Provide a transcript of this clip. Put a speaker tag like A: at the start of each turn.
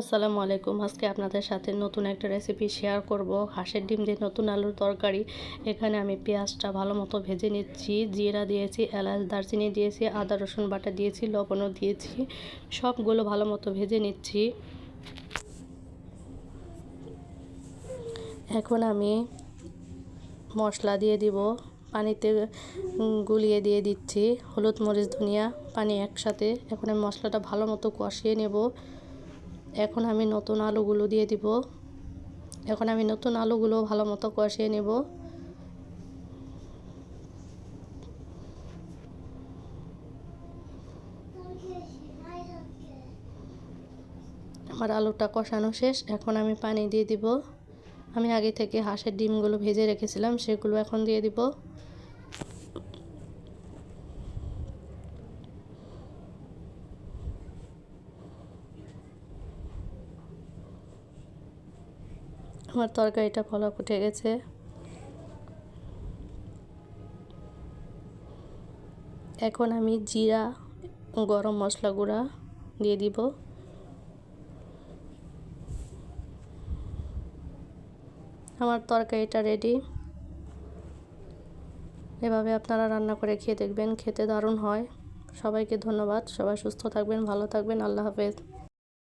A: আসসালামু আলাইকুম। আজকে আপনাদের সাথে নতুন একটা রেসিপি শেয়ার করব। হাঁসের ডিম দিয়ে নতুন আলুর তরকারি। এখানে আমি পেঁয়াজটা ভালো মতো ভেজে নিচ্ছি। জিরা দিয়েছি, এলাচ, দারচিনি দিয়েছি, আদা, রসুন বাটা দিয়েছি, লবণও দিয়েছি। সবগুলো ভালো মতো ভেজে নিচ্ছি। এখন আমি মশলা দিয়ে দিব। পানিতে গুলিয়ে দিয়ে দিচ্ছি। হলুদ, মরিচ, ধনিয়া, পানি একসাথে। এখন আমি মশলাটা ভালো মতো কষিয়ে নেব। এখন আমি নতুন আলুগুলো দিয়ে দিব। এখন আমি নতুন আলুগুলো ভালো মতো কষিয়ে নেব। আমার আলুটা কষানো শেষ। এখন আমি পানি দিয়ে দিব। আমি আগে থেকে হাঁসের ডিমগুলো ভেজে রেখেছিলাম, সেগুলো এখন দিয়ে দিব। আমার তরকারিটা ফলক উঠে গেছে। এখন আমি জিরা, গরম মশলা গুঁড়া দিয়ে দিব। আমার তরকারিটা রেডি এভাবে আপনারা রান্না করে খেয়ে দেখবেন, খেতে দারুণ হয়। সবাইকে ধন্যবাদ, সবাই সুস্থ থাকবেন, ভালো থাকবেন, আল্লাহ হাফেজ।